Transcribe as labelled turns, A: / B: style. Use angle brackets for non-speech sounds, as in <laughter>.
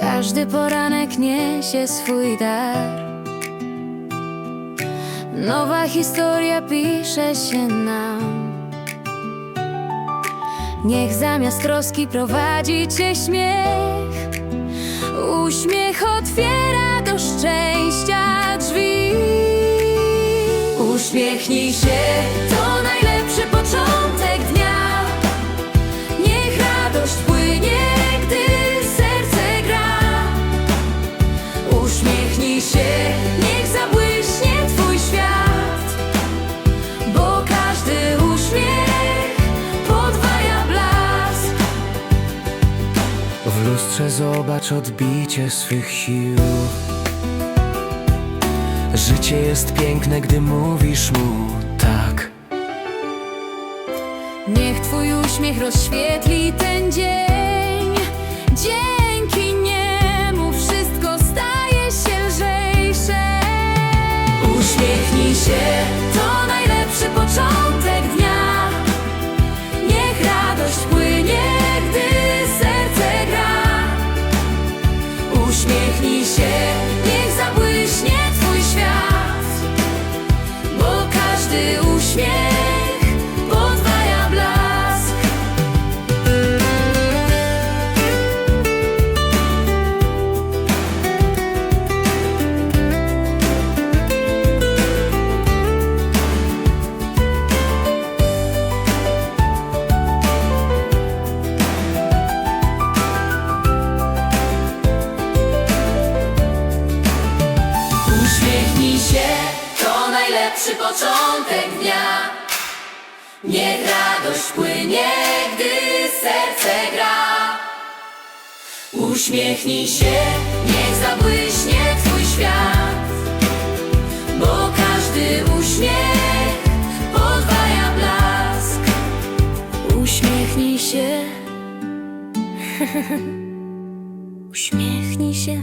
A: Każdy poranek niesie swój dar. Nowa historia pisze się nam. Niech zamiast troski prowadzi cię śmiech. Uśmiech otwiera do szczęścia drzwi. Uśmiechnij się, to najlepszy początek dnia. Niech radość płynie,
B: lustrze zobacz odbicie swych sił Życie jest piękne, gdy mówisz mu tak
A: Niech Twój uśmiech rozświetli ten dzień. Dzięki początek dnia. Niech radość płynie, gdy serce gra. Uśmiechnij się, niech zabłyśnie Twój świat, bo każdy uśmiech podwaja blask. Uśmiechnij się, <laughs> uśmiechnij się.